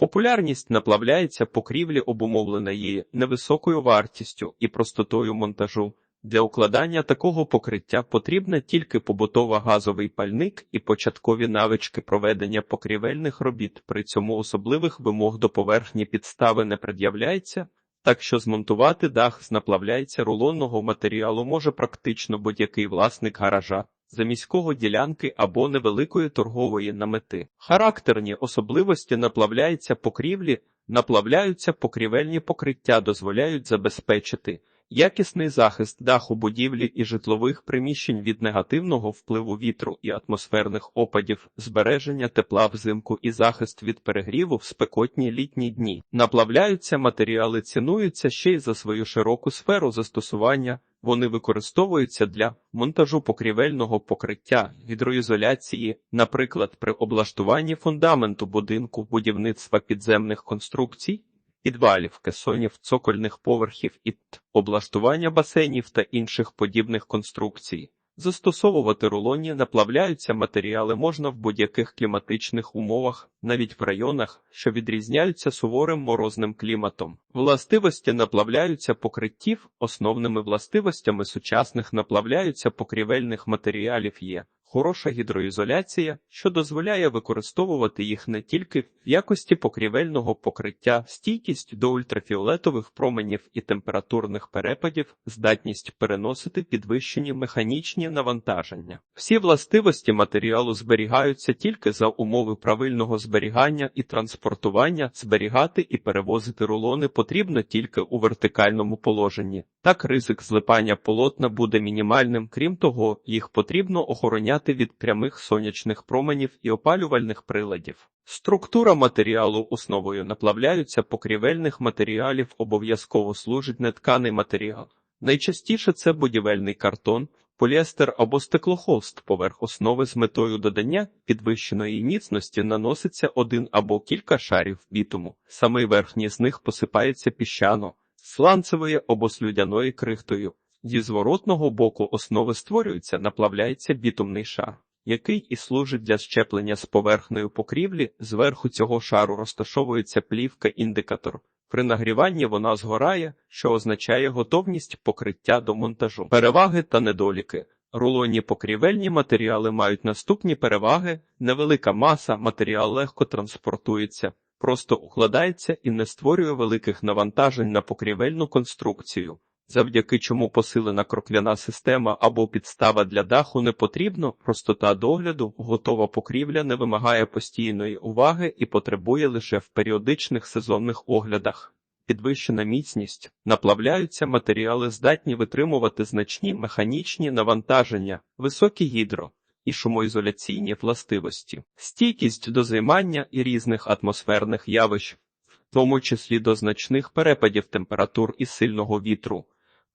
Популярність наплавляється покрівлі обумовлена її невисокою вартістю і простотою монтажу. Для укладання такого покриття потрібна тільки побутова газовий пальник і початкові навички проведення покрівельних робіт. При цьому особливих вимог до поверхні підстави не пред'являється, так що змонтувати дах з наплавляється рулонного матеріалу може практично будь-який власник гаража. Заміського ділянки або невеликої торгової намети. Характерні особливості наплавляється покрівлі, наплавляються покрівельні покриття, дозволяють забезпечити якісний захист даху будівлі і житлових приміщень від негативного впливу вітру і атмосферних опадів, збереження тепла взимку і захист від перегріву в спекотні літні дні. Наплавляються матеріали, цінуються ще й за свою широку сферу застосування. Вони використовуються для монтажу покрівельного покриття, гідроізоляції, наприклад, при облаштуванні фундаменту будинку, будівництва підземних конструкцій, підвалів, кесонів, цокольних поверхів і облаштування басейнів та інших подібних конструкцій. Застосовувати рулонні наплавляються матеріали можна в будь-яких кліматичних умовах, навіть в районах, що відрізняються суворим морозним кліматом. Властивості наплавляються покриттів, основними властивостями сучасних наплавляються покрівельних матеріалів є хороша гідроізоляція, що дозволяє використовувати їх не тільки в якості покрівельного покриття, стійкість до ультрафіолетових променів і температурних перепадів, здатність переносити підвищені механічні навантаження. Всі властивості матеріалу зберігаються тільки за умови правильного зберігання і транспортування, зберігати і перевозити рулони потрібно тільки у вертикальному положенні. Так ризик злипання полотна буде мінімальним, крім того, їх потрібно охороняти від прямих сонячних променів і опалювальних приладів. Структура матеріалу основою наплавляються покрівельних матеріалів обов'язково служить нетканий матеріал. Найчастіше це будівельний картон, поліестер або стеклохолст поверх основи з метою додання підвищеної міцності наноситься один або кілька шарів бітуму. Самий верхній з них посипається піщано, сланцевою або слюдяною крихтою. Зі зворотного боку основи створюється, наплавляється бітумний шар, який і служить для щеплення з поверхнею покрівлі. Зверху цього шару розташовується плівка-індикатор. При нагріванні вона згорає, що означає готовність покриття до монтажу. Переваги та недоліки. Рулонні покрівельні матеріали мають наступні переваги: невелика маса, матеріал легко транспортується, просто укладається і не створює великих навантажень на покрівельну конструкцію. Завдяки чому посилена крокляна система або підстава для даху не потрібно, простота догляду, готова покрівля не вимагає постійної уваги і потребує лише в періодичних сезонних оглядах. Підвищена міцність, наплавляються матеріали, здатні витримувати значні механічні навантаження, високі гідро і шумоізоляційні властивості, стійкість до займання і різних атмосферних явищ, в тому числі до значних перепадів температур і сильного вітру.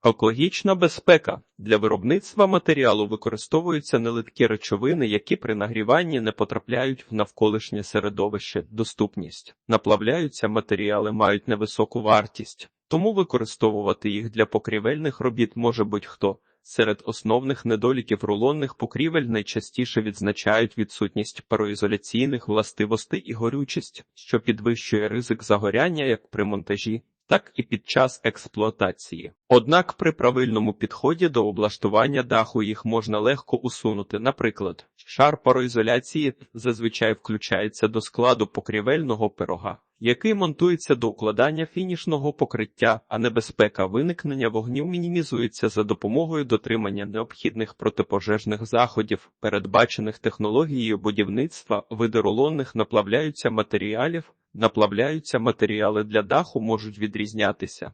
Екологічна безпека для виробництва матеріалу використовуються нелиткі речовини, які при нагріванні не потрапляють в навколишнє середовище. Доступність наплавляються матеріали мають невисоку вартість, тому використовувати їх для покрівельних робіт може будь-хто. Серед основних недоліків рулонних покрівель найчастіше відзначають відсутність пароізоляційних властивостей і горючість, що підвищує ризик загоряння як при монтажі, так і під час експлуатації. Однак при правильному підході до облаштування даху їх можна легко усунути. Наприклад, шар пароізоляції зазвичай включається до складу покрівельного пирога, який монтується до укладання фінішного покриття, а небезпека виникнення вогнів мінімізується за допомогою дотримання необхідних протипожежних заходів, передбачених технологією будівництва, види рулонних наплавляються матеріалів. Наплавляються матеріали для даху можуть відрізнятися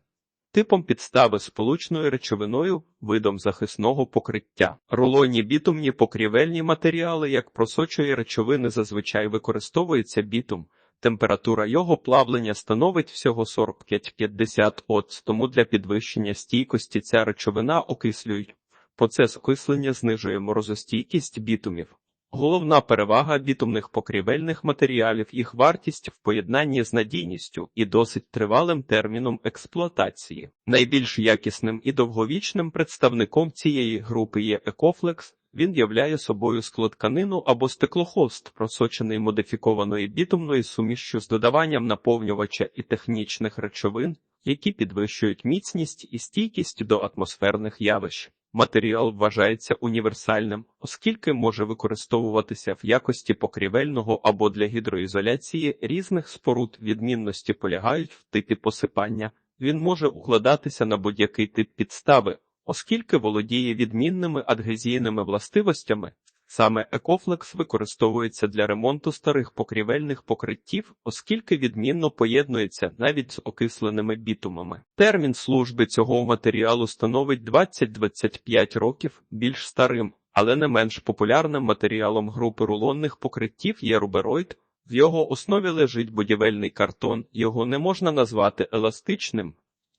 типом підстави сполучною речовиною, видом захисного покриття. Рулонні бітумні покрівельні матеріали, як просочої речовини, зазвичай використовується бітум. Температура його плавлення становить всього 45-50 Оц, тому для підвищення стійкості ця речовина окислюють. Процес окислення знижує морозостійкість бітумів. Головна перевага бітумних покрівельних матеріалів їх вартість в поєднанні з надійністю і досить тривалим терміном експлуатації. Найбільш якісним і довговічним представником цієї групи є Екофлекс, Він являє собою складканину або стеклохост, просочений модифікованою бітумною сумішчю з додаванням наповнювача і технічних речовин, які підвищують міцність і стійкість до атмосферних явищ. Матеріал вважається універсальним, оскільки може використовуватися в якості покрівельного або для гідроізоляції різних споруд. Відмінності полягають в типі посипання. Він може укладатися на будь-який тип підстави, оскільки володіє відмінними адгезійними властивостями. Саме Екофлекс використовується для ремонту старих покрівельних покриттів, оскільки відмінно поєднується навіть з окисленими бітумами. Термін служби цього матеріалу становить 20-25 років більш старим, але не менш популярним матеріалом групи рулонних покриттів є рубероїд. В його основі лежить будівельний картон, його не можна назвати еластичним,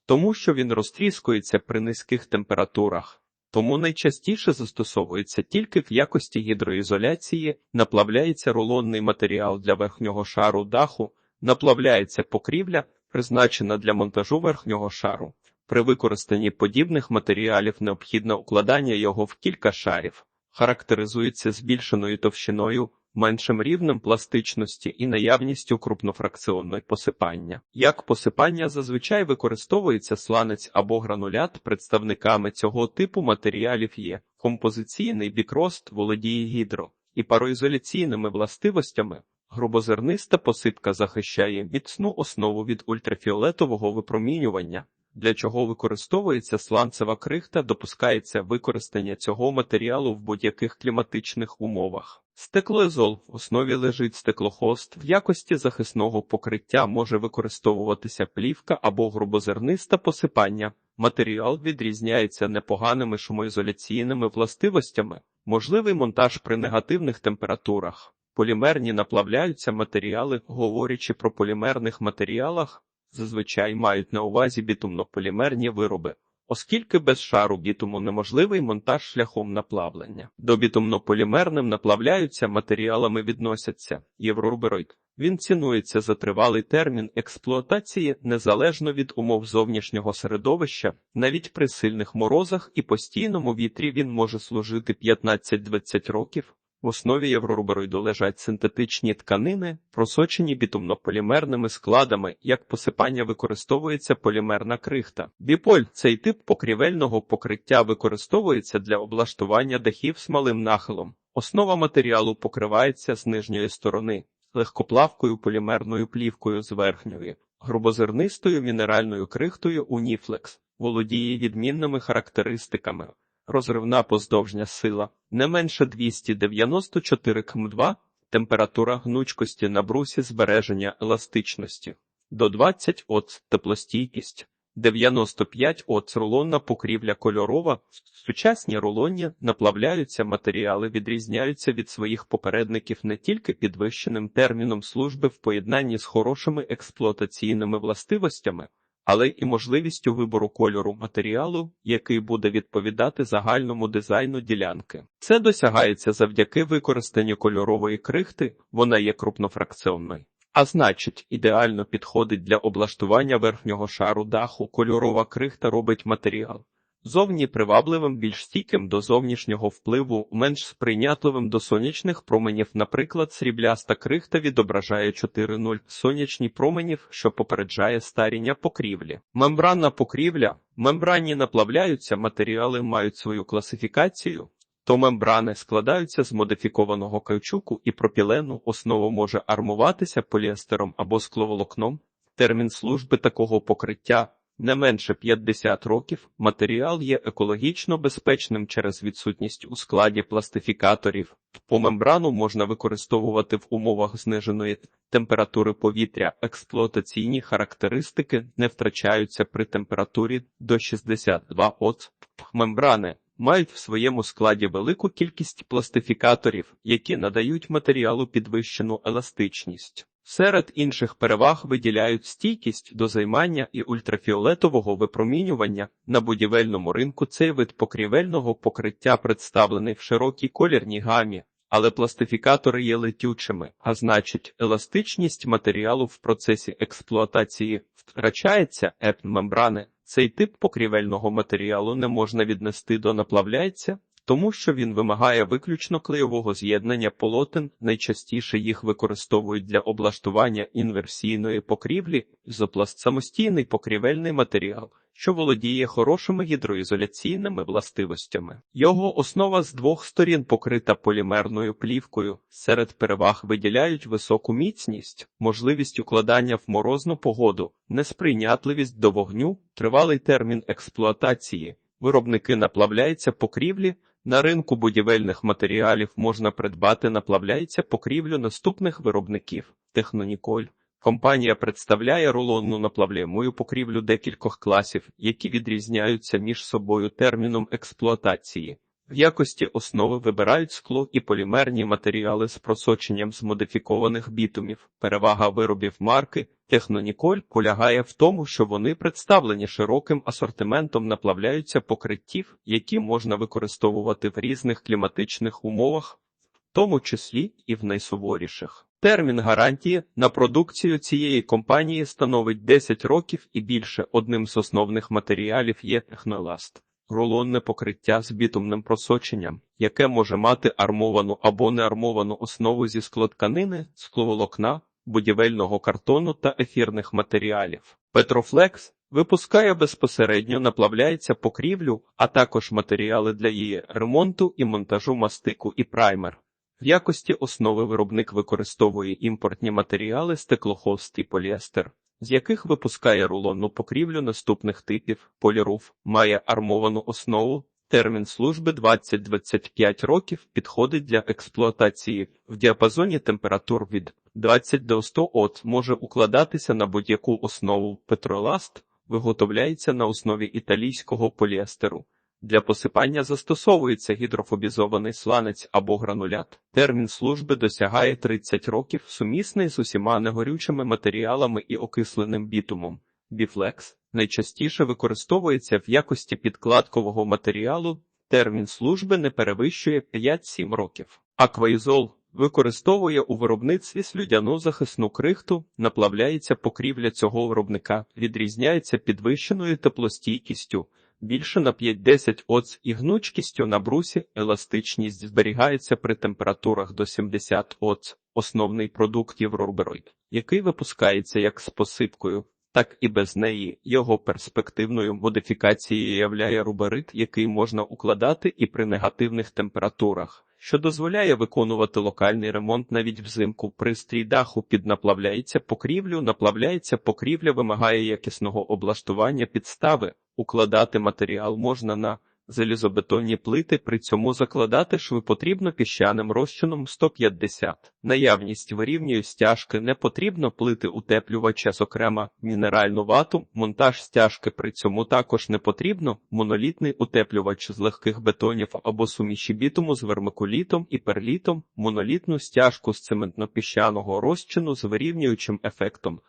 тому що він розтріскується при низьких температурах. Тому найчастіше застосовується тільки в якості гідроізоляції, наплавляється рулонний матеріал для верхнього шару даху, наплавляється покрівля, призначена для монтажу верхнього шару. При використанні подібних матеріалів необхідне укладання його в кілька шарів, характеризується збільшеною товщиною, меншим рівнем пластичності і наявністю крупнофракціонної посипання. Як посипання зазвичай використовується сланець або гранулят, представниками цього типу матеріалів є композиційний бікрост володіє гідро і пароізоляційними властивостями. Грубозерниста посипка захищає міцну основу від ультрафіолетового випромінювання, для чого використовується сланцева крихта, допускається використання цього матеріалу в будь-яких кліматичних умовах. Стеклоезол в основі лежить стеклохост. В якості захисного покриття може використовуватися плівка або грубозерниста посипання. Матеріал відрізняється непоганими шумоізоляційними властивостями, можливий монтаж при негативних температурах. Полімерні наплавляються матеріали, говорячи про полімерних матеріалах, зазвичай мають на увазі бітумно-полімерні вироби, оскільки без шару бітуму неможливий монтаж шляхом наплавлення. До бітумно-полімерним наплавляються матеріалами відносяться єврорубероїд. Він цінується за тривалий термін експлуатації незалежно від умов зовнішнього середовища, навіть при сильних морозах і постійному вітрі він може служити 15-20 років. В основі єврорубероїду лежать синтетичні тканини, просочені бітумно-полімерними складами, як посипання використовується полімерна крихта. Біполь цей тип покрівельного покриття використовується для облаштування дахів з малим нахилом. Основа матеріалу покривається з нижньої сторони, легкоплавкою полімерною плівкою з верхньої, грубозернистою мінеральною крихтою Уніфлекс, володіє відмінними характеристиками розривна поздовжня сила не менше 294 км2, температура гнучкості на брусі збереження еластичності до 20 Оц теплостійкість. 95 Оц рулонна покрівля кольорова. Сучасні рулонні наплавляються матеріали, відрізняються від своїх попередників не тільки підвищеним терміном служби в поєднанні з хорошими експлуатаційними властивостями, але і можливістю вибору кольору матеріалу, який буде відповідати загальному дизайну ділянки. Це досягається завдяки використанню кольорової крихти, вона є крупнофракціонною. А значить, ідеально підходить для облаштування верхнього шару даху. Кольорова крихта робить матеріал. Зовні привабливим, більш стійким до зовнішнього впливу, менш сприйнятливим до сонячних променів, наприклад, срібляста крихта відображає 4.0 сонячні променів, що попереджає старіння покрівлі. Мембранна покрівля, мембранні наплавляються, матеріали мають свою класифікацію. То мембрани складаються з модифікованого каучуку і пропілену, основа може армуватися поліестером або скловолокном. Термін служби такого покриття не менше 50 років матеріал є екологічно безпечним через відсутність у складі пластифікаторів. По мембрану можна використовувати в умовах зниженої температури повітря. Експлуатаційні характеристики не втрачаються при температурі до 62 Оц. Мембрани мають в своєму складі велику кількість пластифікаторів, які надають матеріалу підвищену еластичність. Серед інших переваг виділяють стійкість до займання і ультрафіолетового випромінювання на будівельному ринку. Цей вид покрівельного покриття представлений в широкій колірній гамі, але пластифікатори є летючими, а значить, еластичність матеріалу в процесі експлуатації втрачається еп мембрани. Цей тип покрівельного матеріалу не можна віднести до наплавляється, тому що він вимагає виключно клейового з'єднання полотен, найчастіше їх використовують для облаштування інверсійної покрівлі, ізопласт самостійний покрівельний матеріал, що володіє хорошими гідроізоляційними властивостями. Його основа з двох сторін покрита полімерною плівкою. Серед переваг виділяють високу міцність, можливість укладання в морозну погоду, несприйнятливість до вогню, тривалий термін експлуатації. Виробники наплавляються покрівлі. На ринку будівельних матеріалів можна придбати наплавляється покрівлю наступних виробників Техноніколь. Компанія представляє рулонну наплавляємою покрівлю декількох класів, які відрізняються між собою терміном експлуатації. В якості основи вибирають скло і полімерні матеріали з просоченням з модифікованих бітумів. Перевага виробів марки Техноніколь полягає в тому, що вони представлені широким асортиментом наплавляються покриттів, які можна використовувати в різних кліматичних умовах, в тому числі і в найсуворіших. Термін гарантії на продукцію цієї компанії становить 10 років і більше. Одним з основних матеріалів є техноласт. Рулонне покриття з бітумним просоченням, яке може мати армовану або неармовану основу зі склотканини, скловолокна, будівельного картону та ефірних матеріалів. Петрофлекс випускає безпосередньо наплавляється покрівлю, а також матеріали для її ремонту і монтажу мастику і праймер. В якості основи виробник використовує імпортні матеріали стеклохост і поліестер, з яких випускає рулонну покрівлю наступних типів. Поліруф має армовану основу. Термін служби 20-25 років підходить для експлуатації в діапазоні температур від 20 до 100 От може укладатися на будь-яку основу. Петроласт виготовляється на основі італійського поліестеру. Для посипання застосовується гідрофобізований сланець або гранулят. Термін служби досягає 30 років, сумісний з усіма негорючими матеріалами і окисленим бітумом. Біфлекс найчастіше використовується в якості підкладкового матеріалу. Термін служби не перевищує 5-7 років. Акваізол використовує у виробництві слюдяну захисну крихту, наплавляється покрівля цього виробника, відрізняється підвищеною теплостійкістю більше на 5-10 оц і гнучкістю на брусі, еластичність зберігається при температурах до 70 оц. Основний продукт Євробероїд, який випускається як з посипкою, так і без неї. Його перспективною модифікацією являє руберит, який можна укладати і при негативних температурах. Що дозволяє виконувати локальний ремонт навіть взимку. Пристрій даху піднаплавляється покрівлю, наплавляється покрівля, вимагає якісного облаштування підстави. Укладати матеріал можна на залізобетонні плити, при цьому закладати шви потрібно піщаним розчином 150. Наявність вирівнює стяжки не потрібно плити утеплювача, зокрема мінеральну вату, монтаж стяжки при цьому також не потрібно, монолітний утеплювач з легких бетонів або суміші бітуму з вермикулітом і перлітом, монолітну стяжку з цементно-піщаного розчину з вирівнюючим ефектом.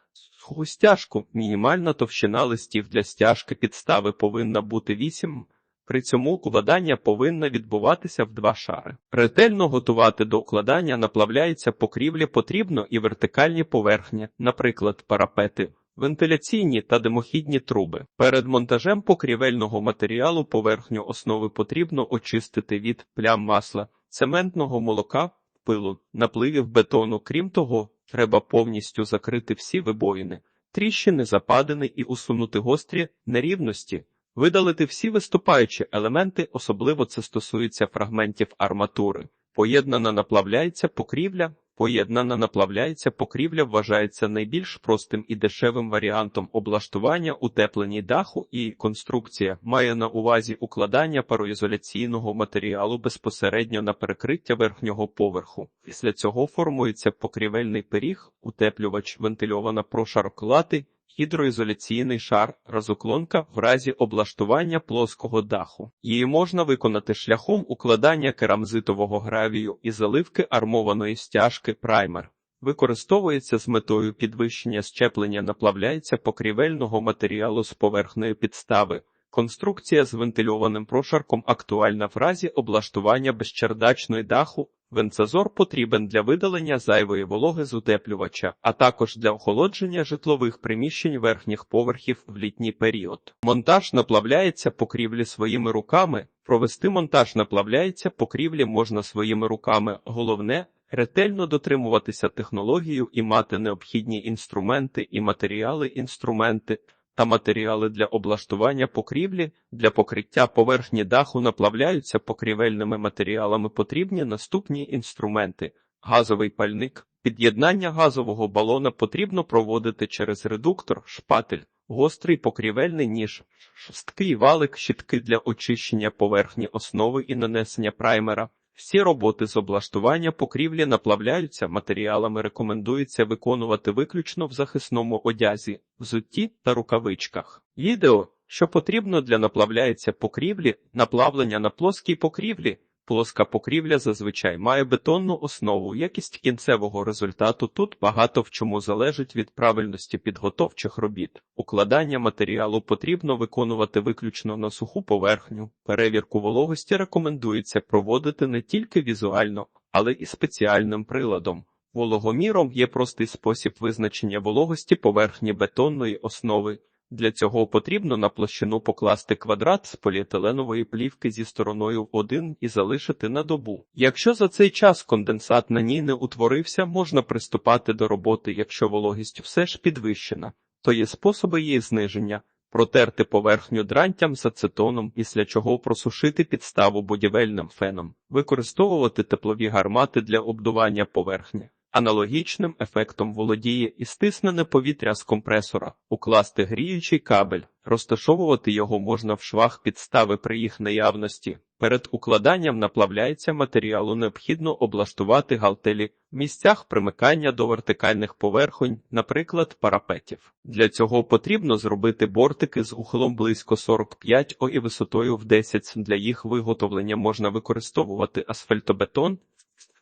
Суху стяжку мінімальна товщина листів для стяжки підстави повинна бути 8 при цьому укладання повинно відбуватися в два шари. Ретельно готувати до укладання наплавляється покрівлі потрібно і вертикальні поверхні, наприклад, парапети, вентиляційні та димохідні труби. Перед монтажем покрівельного матеріалу поверхню основи потрібно очистити від плям масла, цементного молока, пилу, напливів бетону. Крім того, треба повністю закрити всі вибоїни, тріщини, западини і усунути гострі нерівності. Видалити всі виступаючі елементи, особливо це стосується фрагментів арматури. Поєднана наплавляється покрівля. Поєднана наплавляється покрівля вважається найбільш простим і дешевим варіантом облаштування утеплені даху і конструкція має на увазі укладання пароізоляційного матеріалу безпосередньо на перекриття верхнього поверху. Після цього формується покрівельний пиріг, утеплювач, вентильована прошарклати гідроізоляційний шар, розуклонка в разі облаштування плоского даху. Її можна виконати шляхом укладання керамзитового гравію і заливки армованої стяжки праймер. Використовується з метою підвищення щеплення наплавляється покрівельного матеріалу з поверхної підстави. Конструкція з вентильованим прошарком актуальна в разі облаштування безчердачної даху. Венцезор потрібен для видалення зайвої вологи з утеплювача, а також для охолодження житлових приміщень верхніх поверхів в літній період. Монтаж наплавляється покрівлі своїми руками. Провести монтаж наплавляється покрівлі можна своїми руками. Головне ретельно дотримуватися технологію і мати необхідні інструменти і матеріали, інструменти та матеріали для облаштування покрівлі. Для покриття поверхні даху наплавляються покрівельними матеріалами. Потрібні наступні інструменти: газовий пальник. Під'єднання газового балона потрібно проводити через редуктор, шпатель, гострий покрівельний ніж, шорсткий валик, щітки для очищення поверхні основи і нанесення праймера. Всі роботи з облаштування покрівлі наплавляються матеріалами. Рекомендується виконувати виключно в захисному одязі, взутті та рукавичках. Відео, що потрібно для наплавляється покрівлі, наплавлення на плоскій покрівлі. Плоска покрівля зазвичай має бетонну основу. Якість кінцевого результату тут багато в чому залежить від правильності підготовчих робіт. Укладання матеріалу потрібно виконувати виключно на суху поверхню. Перевірку вологості рекомендується проводити не тільки візуально, але і спеціальним приладом. Вологоміром є простий спосіб визначення вологості поверхні бетонної основи. Для цього потрібно на площину покласти квадрат з поліетиленової плівки зі стороною 1 і залишити на добу. Якщо за цей час конденсат на ній не утворився, можна приступати до роботи, якщо вологість все ж підвищена, то є способи її зниження. Протерти поверхню дрантям з ацетоном, після чого просушити підставу будівельним феном, використовувати теплові гармати для обдування поверхні. Аналогічним ефектом володіє і стиснене повітря з компресора, укласти гріючий кабель, розташовувати його можна в швах підстави при їх наявності. Перед укладанням наплавляється матеріалу необхідно облаштувати галтелі в місцях примикання до вертикальних поверхонь, наприклад, парапетів. Для цього потрібно зробити бортики з углом близько 45 О і висотою в 10. Для їх виготовлення можна використовувати асфальтобетон,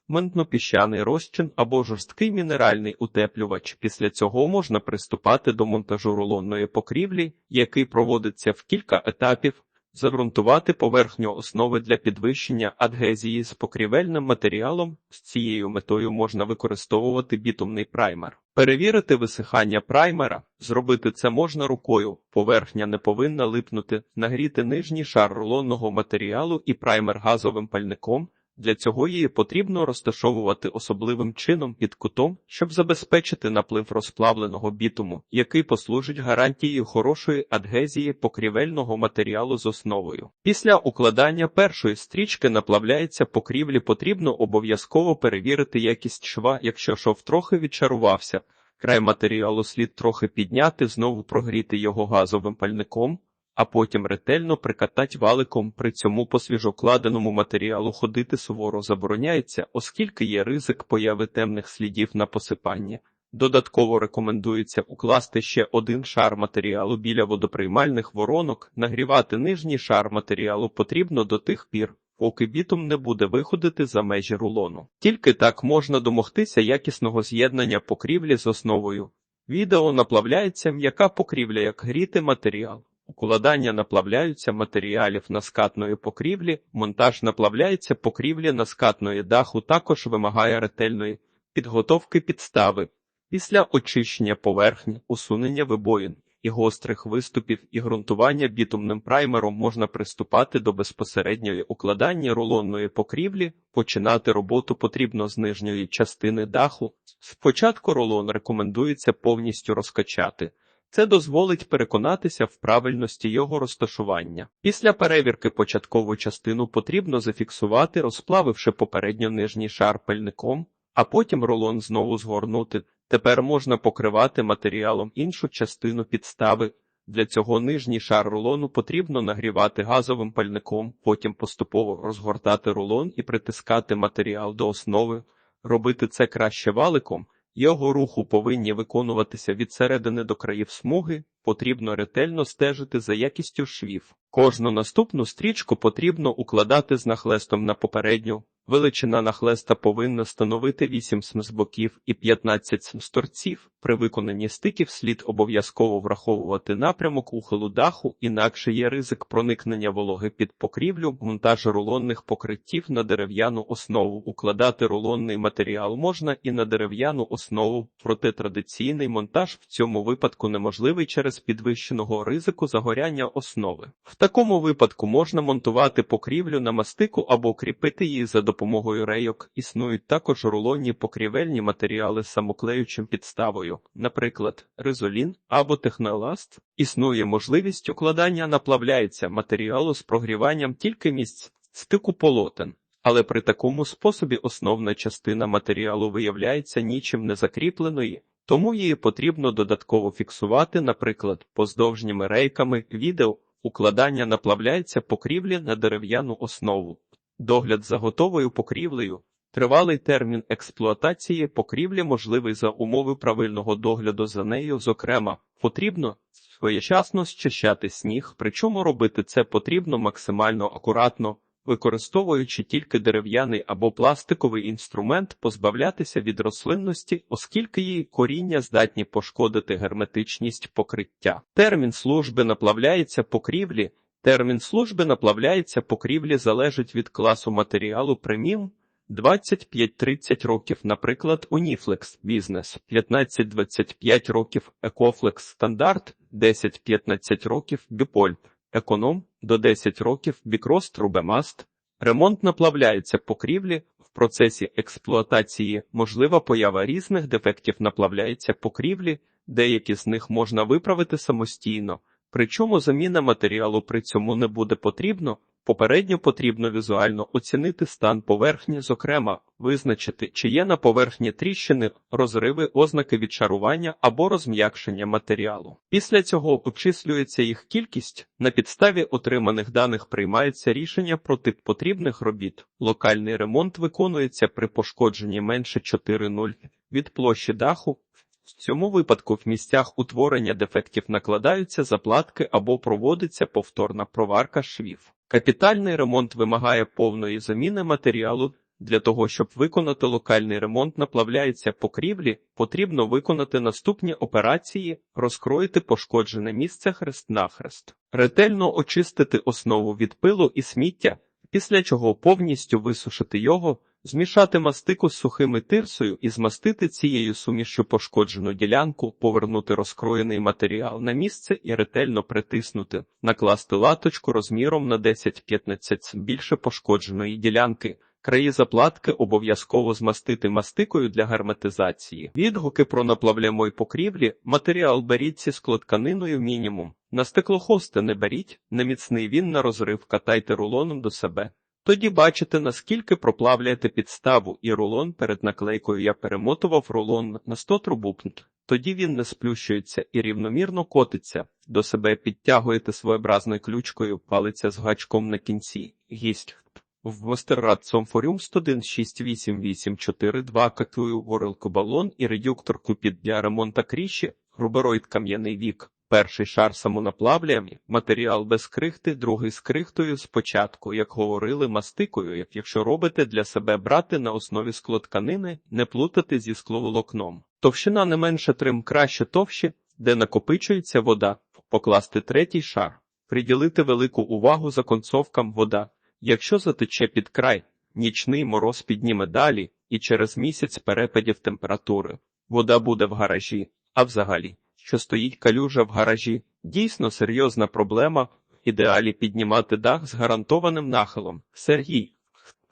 ментно-піщаний розчин або жорсткий мінеральний утеплювач. Після цього можна приступати до монтажу рулонної покрівлі, який проводиться в кілька етапів. Загрунтувати поверхню основи для підвищення адгезії з покрівельним матеріалом. З цією метою можна використовувати бітумний праймер. Перевірити висихання праймера. Зробити це можна рукою. Поверхня не повинна липнути, нагріти нижній шар рулонного матеріалу і праймер газовим пальником. Для цього її потрібно розташовувати особливим чином під кутом, щоб забезпечити наплив розплавленого бітуму, який послужить гарантією хорошої адгезії покрівельного матеріалу з основою. Після укладання першої стрічки наплавляється покрівлі, потрібно обов'язково перевірити якість шва, якщо шов трохи відчарувався. Край матеріалу слід трохи підняти, знову прогріти його газовим пальником а потім ретельно прикатать валиком. При цьому по свіжокладеному матеріалу ходити суворо забороняється, оскільки є ризик появи темних слідів на посипанні. Додатково рекомендується укласти ще один шар матеріалу біля водоприймальних воронок, нагрівати нижній шар матеріалу потрібно до тих пір, поки бітум не буде виходити за межі рулону. Тільки так можна домогтися якісного з'єднання покрівлі з основою. Відео наплавляється м'яка покрівля як гріти матеріал. Укладання наплавляються матеріалів наскатної покрівлі, монтаж наплавляється покрівлі наскатної даху, також вимагає ретельної підготовки підстави. Після очищення поверхні, усунення вибоїн і гострих виступів і ґрунтування бітумним праймером можна приступати до безпосередньої укладання рулонної покрівлі, починати роботу потрібно з нижньої частини даху. Спочатку рулон рекомендується повністю розкачати. Це дозволить переконатися в правильності його розташування. Після перевірки початкову частину потрібно зафіксувати, розплавивши попередньо нижній шар пальником, а потім рулон знову згорнути. Тепер можна покривати матеріалом іншу частину підстави. Для цього нижній шар рулону потрібно нагрівати газовим пальником, потім поступово розгортати рулон і притискати матеріал до основи. Робити це краще валиком. Його руху повинні виконуватися від середини до країв смуги, потрібно ретельно стежити за якістю швів. Кожну наступну стрічку потрібно укладати з нахлестом на попередню. Величина нахлеста повинна становити 8 см з боків і 15 см з торців. При виконанні стиків слід обов'язково враховувати напрямок ухилу даху, інакше є ризик проникнення вологи під покрівлю, монтаж рулонних покриттів на дерев'яну основу. Укладати рулонний матеріал можна і на дерев'яну основу, проте традиційний монтаж в цьому випадку неможливий через підвищеного ризику загоряння основи. В такому випадку можна монтувати покрівлю на мастику або кріпити її за допомогою рейок. Існують також рулонні покрівельні матеріали з самоклеючим підставою, наприклад, резолін або техноласт. Існує можливість укладання наплавляється матеріалу з прогріванням тільки місць стику полотен. Але при такому способі основна частина матеріалу виявляється нічим не закріпленою, тому її потрібно додатково фіксувати, наприклад, поздовжніми рейками відео. Укладання наплавляється покрівлі на дерев'яну основу. Догляд за готовою покрівлею. Тривалий термін експлуатації покрівлі можливий за умови правильного догляду за нею, зокрема, потрібно своєчасно щищати сніг, причому робити це потрібно максимально акуратно, використовуючи тільки дерев'яний або пластиковий інструмент, позбавлятися від рослинності, оскільки її коріння здатні пошкодити герметичність покриття. Термін служби наплавляється покрівлі. Термін служби наплавляється покрівлі залежить від класу матеріалу преміум 25-30 років, наприклад, Uniflex Business, 15-25 років Ecoflex Стандарт, 10-15 років Bipolt, Економ до 10 років Bicross Trubemast. Ремонт наплавляється покрівлі. В процесі експлуатації можлива поява різних дефектів наплавляється покрівлі, деякі з них можна виправити самостійно, причому заміна матеріалу при цьому не буде потрібно. Попередньо потрібно візуально оцінити стан поверхні, зокрема, визначити, чи є на поверхні тріщини, розриви, ознаки відшарування або розм'якшення матеріалу. Після цього обчислюється їх кількість, на підставі отриманих даних приймається рішення про тип потрібних робіт. Локальний ремонт виконується при пошкодженні менше 4,0 від площі даху. В цьому випадку в місцях утворення дефектів накладаються заплатки або проводиться повторна проварка швів. Капітальний ремонт вимагає повної заміни матеріалу. Для того, щоб виконати локальний ремонт наплавляється покрівлі, потрібно виконати наступні операції, розкроїти пошкоджене місце хрест-нахрест, ретельно очистити основу від пилу і сміття, після чого повністю висушити його, змішати мастику з сухими тирсою і змастити цією сумішю пошкоджену ділянку, повернути розкроєний матеріал на місце і ретельно притиснути, накласти латочку розміром на 10-15 більше пошкодженої ділянки. Краї заплатки обов'язково змастити мастикою для герметизації. Відгуки про наплавлямо й покрівлі, матеріал беріть зі складканиною мінімум. На стеклохости не беріть, неміцний він на розрив катайте рулоном до себе. Тоді бачите, наскільки проплавляєте підставу і рулон перед наклейкою я перемотував рулон на 100 трубупнт. Тоді він не сплющується і рівномірно котиться. До себе підтягуєте своєобразною ключкою, палиця з гачком на кінці. Гість. В Мастеррад Сомфоріум 1168842 катую горилку балон і редукторку під для ремонта кріші, рубероїд кам'яний вік. Перший шар самонаплавляємі, матеріал без крихти, другий з крихтою спочатку, як говорили, мастикою, як якщо робите для себе брати на основі склотканини, не плутати зі скловолокном. Товщина не менше трим краще товщі, де накопичується вода, покласти третій шар, приділити велику увагу законцовкам вода. Якщо затече під край, нічний мороз підніме далі, і через місяць перепадів температури вода буде в гаражі, а взагалі що стоїть калюжа в гаражі. Дійсно серйозна проблема. Ідеалі піднімати дах з гарантованим нахилом. Сергій.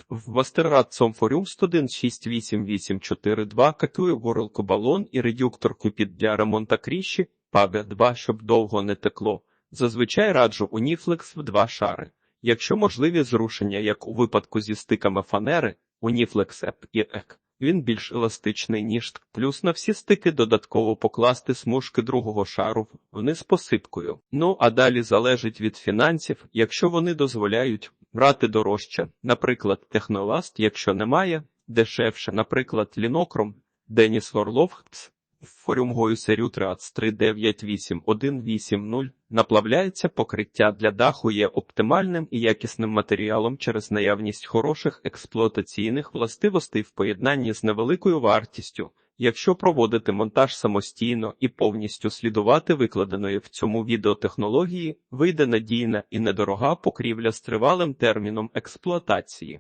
В Мастеррад Сомфоріум 1168842 катую горилку балон і редукторку під для ремонта кріші, пага 2, щоб довго не текло. Зазвичай раджу уніфлекс в два шари. Якщо можливі зрушення, як у випадку зі стиками фанери, уніфлекс еп і ек. Він більш еластичний, ніж плюс на всі стики додатково покласти смужки другого шару вниз посипкою. Ну а далі залежить від фінансів, якщо вони дозволяють брати дорожче, наприклад, техноласт, якщо немає, дешевше, наприклад, лінокром, Деніс Орлов, Форюмгою серію 3398180 наплавляється покриття для даху є оптимальним і якісним матеріалом через наявність хороших експлуатаційних властивостей в поєднанні з невеликою вартістю. Якщо проводити монтаж самостійно і повністю слідувати викладеної в цьому відео технології, вийде надійна і недорога покрівля з тривалим терміном експлуатації.